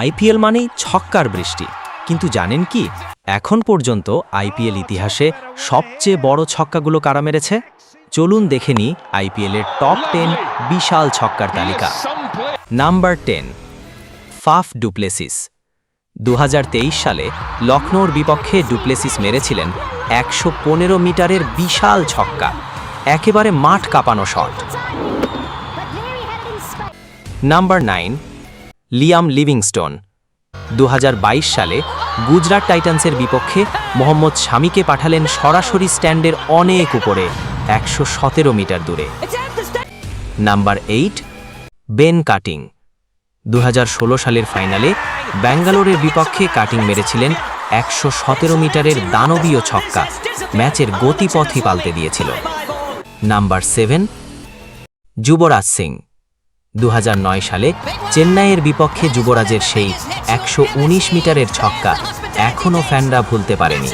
IPL মানেই ছক্কার বৃষ্টি। কিন্তু জানেন কি? এখন পর্যন্ত আইপিএল ইতিহাসে সবচেয়ে বড় ছক্কাগুলো কারা মেরেছে? চলুন দেখে নিই আইপিএলের টপ টেন বিশাল ছক্কার তালিকা। Number ten, Faf du Plessis. দু হাজার তেইশ সালে লখনৌর বিপক্ষে ডুপ্লেসিস মেরেছিলেন একশো পনেরো মিটারের বিশাল ছক্কা, একেবারে মাঠ কাঁপানো shot. Number nine Liam Livingstone. দু হাজার বাইশ সালে গুজরাট টাইটান্সের বিপক্ষে মোহাম্মদ স্বামীকে পাঠালেন সরাসরি স্ট্যান্ডের অনেক উপরে, একশো সতেরো মিটার দূরে। Number eight, Ben Cutting. দু হাজার ষোলো সালের ফাইনালে ব্যাঙ্গালোরের বিপক্ষে কাটিং মেরেছিলেন একশো সতেরো মিটারের দানবীয় ছক্কা, ম্যাচের গতিপথই পাল্টে দিয়েছিল। Number seven, Yuvraj Singh. দু হাজার নয় সালে চেন্নাইয়ের বিপক্ষে যুবরাজের সেই একশো উনিশ মিটারের ছক্কা এখনও ফ্যানরা ভুলতে পারেনি।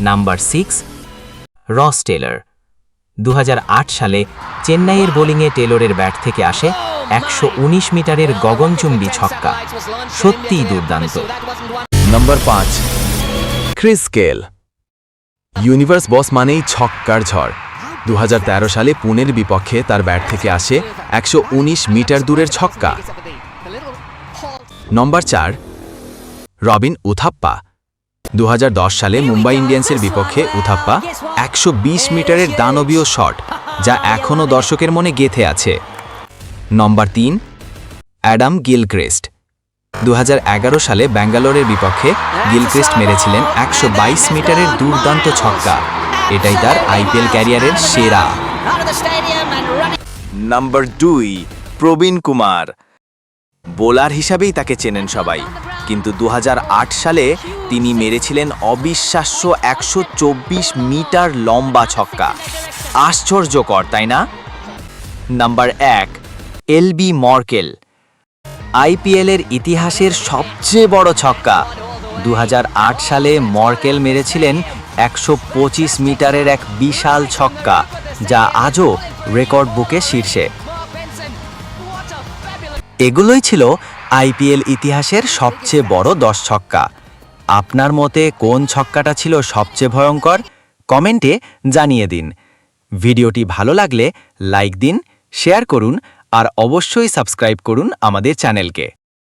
নাম্বার সিক্স, রস টেলর দু হাজার আট সালে চেন্নাইয়ের বোলিংয়ে টেলরের ব্যাট থেকে আসে একশো উনিশ মিটারের গগনচুম্বী ছক্কা। সত্যিই দুর্দান্ত। নম্বর পাঁচ, ক্রিস গেল। ইউনিভার্স বস মানেই ছক্কার ঝড়। দু হাজার তেরো সালে পুনের বিপক্ষে তার ব্যাট থেকে আসে একশো উনিশ মিটার দূরের ছক্কা। নম্বর চার, রবিন উথাপ্পা। দু হাজার দশ সালে মুম্বাই ইন্ডিয়ান্সের বিপক্ষে উথাপ্পা একশো বিশ মিটারের দানবীয় শট, যা এখনও দর্শকের মনে গেথে আছে। নম্বর তিন, অ্যাডাম গিলক্রেস্ট। দু হাজার এগারো সালে ব্যাঙ্গালোরের বিপক্ষে গিলক্রিস্ট মেরেছিলেন একশো বাইশ মিটারের দুর্দান্ত ছক্কা। এটাই তার আইপিএল ক্যারিয়ারের সেরা। নাম্বার দুই, প্রবীণ কুমার। বোলার হিসাবেই তাকে চেনেন সবাই। কিন্তু দু হাজার আট সালে তিনি মেরেছিলেন অবিশ্বাস্য একশো চব্বিশ মিটার লম্বা ছক্কা। আশ্চর্যকর, তাই না? নাম্বার এক এলবি মর্কেল। আইপিএলের ইতিহাসের সবচেয়ে বড় ছক্কা। দু হাজার আট সালে মর্কেল মেরেছিলেন একশো পঁচিশ মিটারের এক বিশাল ছক্কা, যা আজও রেকর্ড বুকে শীর্ষে। এগুলোই ছিল আইপিএল ইতিহাসের সবচেয়ে বড় দশ ছক্কা। আপনার মতে কোন ছক্কাটা ছিল সবচেয়ে ভয়ঙ্কর? কমেন্টে জানিয়ে দিন। ভিডিওটি ভালো লাগলে লাইক দিন, শেয়ার করুন, আর অবশ্যই সাবস্ক্রাইব করুন আমাদের চ্যানেলকে।